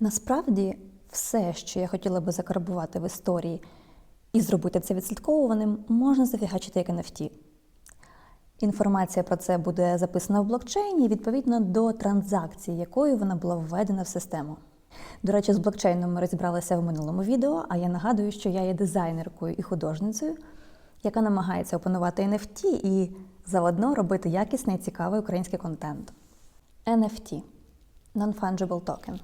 Насправді, все, що я хотіла би закарбувати в історії і зробити це відслідковуваним, можна зафігачити як NFT. Інформація про це буде записана в блокчейні відповідно до транзакції, якою вона була введена в систему. До речі, з блокчейном ми розібралися в минулому відео, а я нагадую, що я є дизайнеркою і художницею, яка намагається опанувати NFT і заодно робити якісний і цікавий український контент. NFT Non-Fungible Token.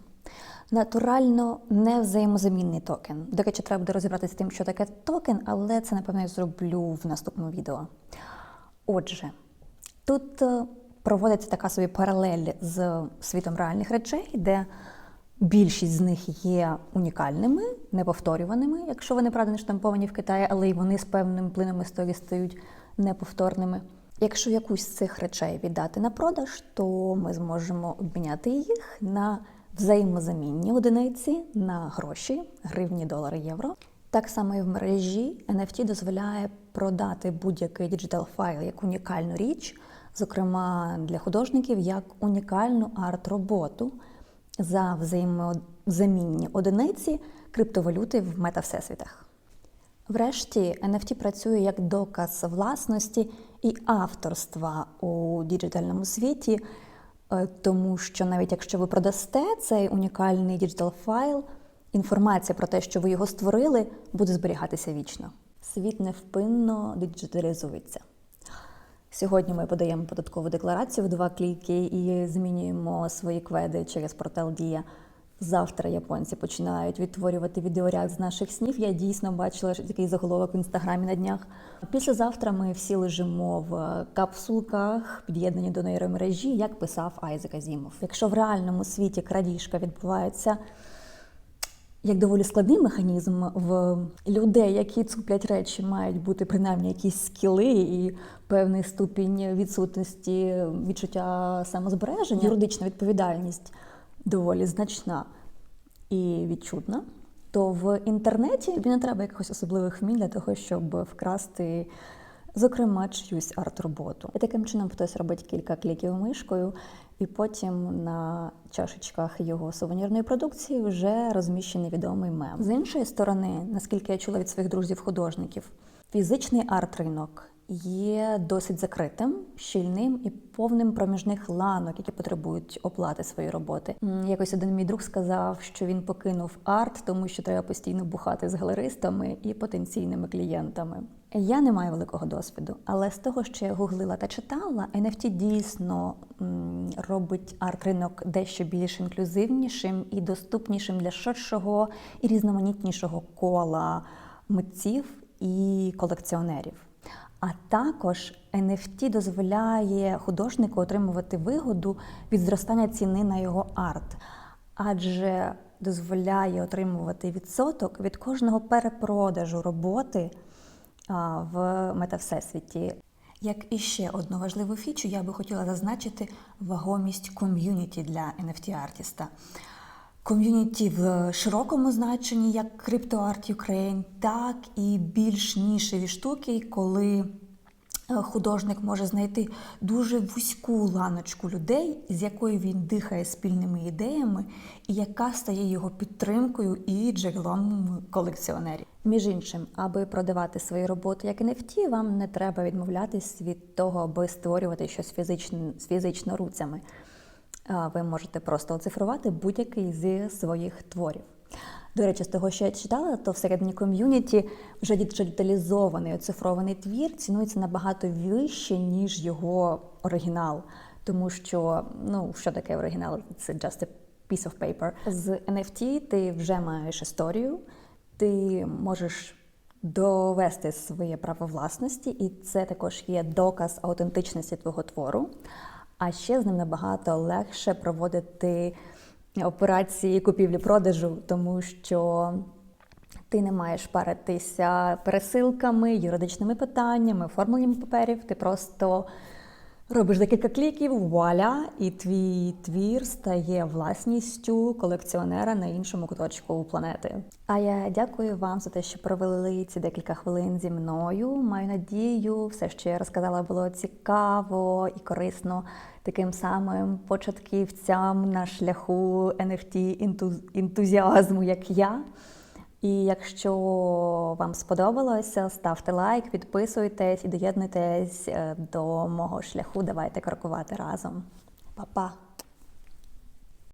Натурально невзаємозамінний токен. До речі, треба буде розібратися з тим, що таке токен, але це, напевно, я зроблю в наступному відео. Отже, тут е, проводиться така собі паралель з світом реальних речей, де більшість з них є унікальними, неповторюваними, якщо вони правда не штамповані в Китаї, але й вони з певним плином історії стають неповторними. Якщо якусь з цих речей віддати на продаж, то ми зможемо обміняти їх на взаємозамінні одиниці на гроші, гривні, долари, євро. Так само і в мережі NFT дозволяє продати будь-який діджитал файл як унікальну річ, зокрема для художників, як унікальну арт-роботу за взаємозамінні одиниці криптовалюти в метавсесвітах. Врешті, NFT працює як доказ власності і авторства у діджитальному світі, тому що навіть якщо ви продасте цей унікальний діджитал файл, інформація про те, що ви його створили, буде зберігатися вічно. Світ невпинно диджиталізується. Сьогодні ми подаємо податкову декларацію в два кліки і змінюємо свої кведи через портал Дія. Завтра японці починають відтворювати відеоряд з наших снів. Я дійсно бачила такий заголовок в інстаграмі на днях. Післязавтра ми всі лежимо в капсулках, під'єднані до нейромережі, як писав Айзек Азімов. Якщо в реальному світі крадіжка відбувається як доволі складний механізм в людей, які цуплять речі, мають бути принаймні якісь скіли і певний ступінь відсутності відчуття самозбереження. Юридична відповідальність доволі значна і відчутна. То в інтернеті тобі не треба якихось особливих вмінь для того, щоб вкрасти, зокрема, чиюсь арт-роботу. І таким чином хтось робить кілька кліків мишкою, і потім на чашечках його сувенірної продукції вже розміщений відомий мем. З іншої сторони, наскільки я чула від своїх друзів-художників, фізичний арт-ринок є досить закритим, щільним і повним проміжних ланок, які потребують оплати своєї роботи. Якось один мій друг сказав, що він покинув арт, тому що треба постійно бухати з галеристами і потенційними клієнтами. Я не маю великого досвіду, але з того, що я гуглила та читала, NFT дійсно робить арт-ринок дещо більш інклюзивнішим і доступнішим для ширшого і різноманітнішого кола митців і колекціонерів. А також NFT дозволяє художнику отримувати вигоду від зростання ціни на його арт, адже дозволяє отримувати відсоток від кожного перепродажу роботи в метавсесвіті. Як іще одну важливу фічу, я би хотіла зазначити вагомість ком'юніті для NFT-артіста. Ком'юніті в широкому значенні, як CryptoArt Ukraine, так і більш нішеві штуки, коли е, художник може знайти дуже вузьку ланочку людей, з якою він дихає спільними ідеями, і яка стає його підтримкою і джерелом колекціонерів. Між іншим, аби продавати свої роботи як NFT, вам не треба відмовлятись від того, аби створювати щось фізично, з фізично руцями. Ви можете просто оцифрувати будь-який зі своїх творів. До речі, з того, що я читала, то всередині ком'юніті вже діджиталізований оцифрований твір цінується набагато вище, ніж його оригінал. Тому що, ну, що таке оригінал? Це just a piece of paper. З NFT ти вже маєш історію, ти можеш довести своє право власності, і це також є доказ аутентичності твого твору. А ще з ним набагато легше проводити операції купівлі-продажу, тому що ти не маєш паритися пересилками, юридичними питаннями, оформленням паперів. Ти просто робиш декілька кліків, вуаля, і твій твір стає власністю колекціонера на іншому куточку планети. А я дякую вам за те, що провели ці декілька хвилин зі мною. Маю надію, все, що я розказала, було цікаво і корисно таким самим початківцям на шляху NFT ентузіазму, як я. І якщо вам сподобалося, ставте лайк, підписуйтесь і доєднуйтесь е, до мого шляху. Давайте крокувати разом. Па-па!